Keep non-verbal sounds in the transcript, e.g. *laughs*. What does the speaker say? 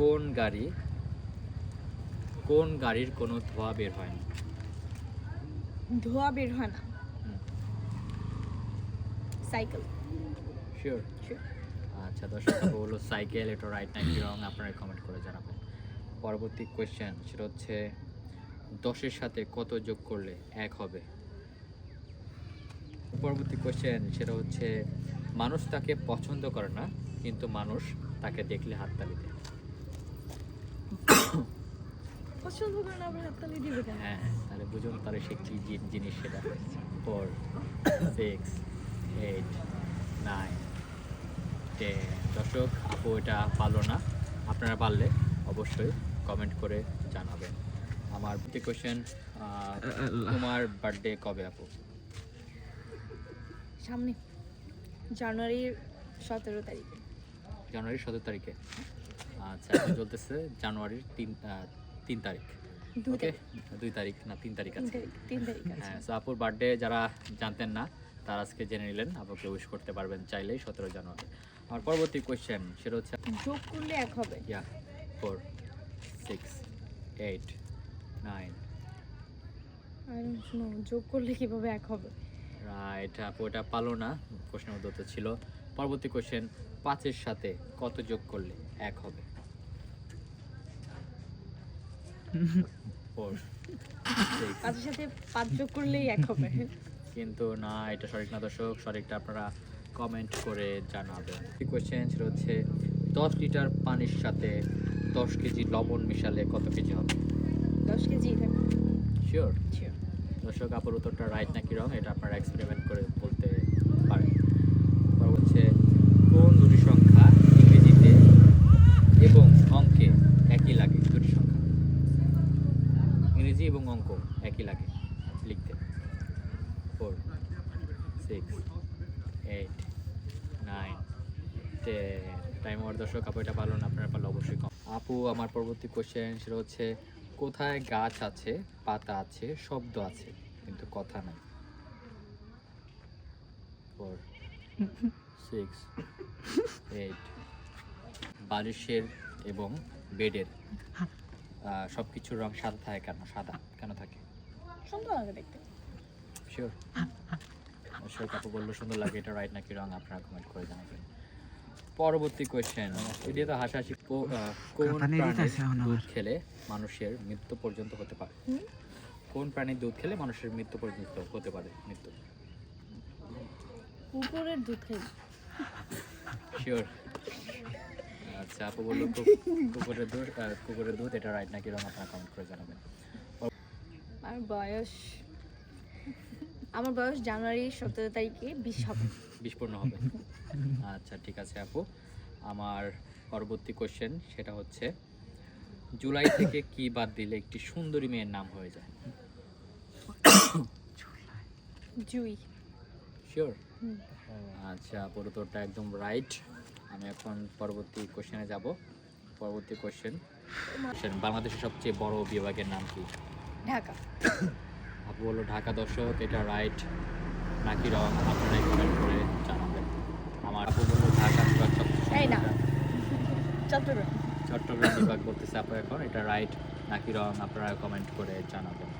কোন গাড়ি কোন গাড়ির কোনো ধোঁয়া বের হয় না? ধোয়া বের হয় না। সাইকেল শিওর আচ্ছা দর্শক হলো সাইকেল এটা রাইট নাকি রং আপনারা কমেন্ট করে জানাবেন। পরবর্তী কোয়েশ্চেন সেটা হচ্ছে দশের সাথে কত যোগ করলে এক হবে? পরবর্তী কোয়েশ্চেন সেটা হচ্ছে মানুষ তাকে পছন্দ করে না কিন্তু মানুষ তাকে দেখলে হাততালি দেয়। পছন্দ করে না আবার হাততালি দিবে কেন? হ্যাঁ তাহলে বুঝুন তাহলে সে কী জিনিস সেটা। Four six eight nine ten দর্শক আপু এটা পারল না। আপনারা পারলে অবশ্যই কমেন্ট করে জানাবেন। আমার প্রতি কোয়েশ্চেন তোমার বার্থডে কবে আপু? সামনে জানুয়ারির সতেরো তারিখে। জানুয়ারির সতেরো তারিখে। আচ্ছা এখন চলতেছে জানুয়ারির তিন তিন তারিখ। ওকে দুই তারিখ না তিন তারিখ আছে। তিন তারিখ হ্যাঁ সো আপুর বার্থডে যারা জানতেন না তারা আজকে জেনে নিলেন আপুকে উইশ করতে পারবেন চাইলেই সতেরো জানুয়ারি। আমার পরবর্তী কোয়েশ্চেন সেটা হচ্ছে যোগ করলে এক হবে। ইয়া ফোর সিক্স এইট নাইন যোগ করলে কীভাবে এক হবে? রাইট আপু এটা পালো না মধ্যে তো ছিল। পরবর্তী কোশ্চেন পাঁচের সাথে কত যোগ করলে এক হবে? ফোর *laughs* পাঁচের সাথে পাঁচ যোগ করলেই এক হবে। কিন্তু না এটা সঠিক না দর্শক সঠিকটা আপনারা কমেন্ট করে জানাবেন। কোয়েশ্চেন সেটা হচ্ছে দশ লিটার পানির সাথে দশ কেজি লবণ মিশালে কত কেজি হবে? দশ কেজি শিওর. দর্শক আপুর উত্তরটা রাইট নাকি রং এটা আপনারা এক্সপেরিমেন্ট করে বলতে পারেন তারপর হচ্ছে কোন দুটি সংখ্যা ইংরেজিতে এবং অঙ্কে একই লাগে দুটি সংখ্যা ইংরেজি এবং অঙ্ক একই লাগে লিখতে। Four six eight nine ten time আমার দর্শক, আপু এটা পারল না, আপনারা পারলে অবশ্যই কম। আপু, আমার পরবর্তী কোশ্চেন সেটা হচ্ছে, কোথায় গাছ আছে, পাতা আছে, শব্দ আছে, কিন্তু কথা নাই? ফোর সিক্স এইট বালিশের এবং বেডের। সব কিছুর রং সাদা থাকে কেন? সাদা কেন থাকে? সুন্দর লাগে দেখতে। শিওর অবশ্যই কাকু বলল সুন্দর লাগে এটা রাইট নাকি রং আপনারা কমেন্ট করে জানাবেন। পরবর্তী কোয়েশ্চেন এটি তো হাসাহাসি কোন প্রাণীর দুধ খেলে মানুষের মৃত্যু পর্যন্ত হতে পারে? কোন প্রাণীর দুধ খেলে মানুষের মৃত্যু পর্যন্ত হতে পারে? মৃত্যু। কুকুরের দুধ খাই শিওর আচ্ছা আপু বলল কুকুরের দুধ কুকুরের দুধ এটা রাইট নাকি রং আপনারা কমেন্ট করে জানাবেন। আর বয়স আমার বয়স জানুয়ারি সতেরো তারিখে বিশ হবে। বিস্ফোরণ হবে। আচ্ছা ঠিক আছে আপু। আমার পরবর্তী কোশ্চেন সেটা হচ্ছে জুলাই থেকে কি বাদ দিলে একটি সুন্দরী মেয়ের নাম হয়ে যায়? জুই। শিওর। আচ্ছা আপুর উত্তরটা একদম রাইট আমি এখন পরবর্তী কোশ্চেনে যাব। পরবর্তী কোশ্চেন বাংলাদেশের সবচেয়ে বড় বিভাগের নাম কি? ঢাকা। আপু বলল ঢাকা দর্শক এটা রাইট নাকি রং আপনারাই কমেন্ট করে জানাবেন। আমার আপু বলল ঢাকা বিভাগ সবচেয়ে না। চট্টগ্রাম। চট্টগ্রাম বিভাগ করতেছে আপু এখন এটা রাইট নাকি রং আপনারা কমেন্ট করে জানাবেন।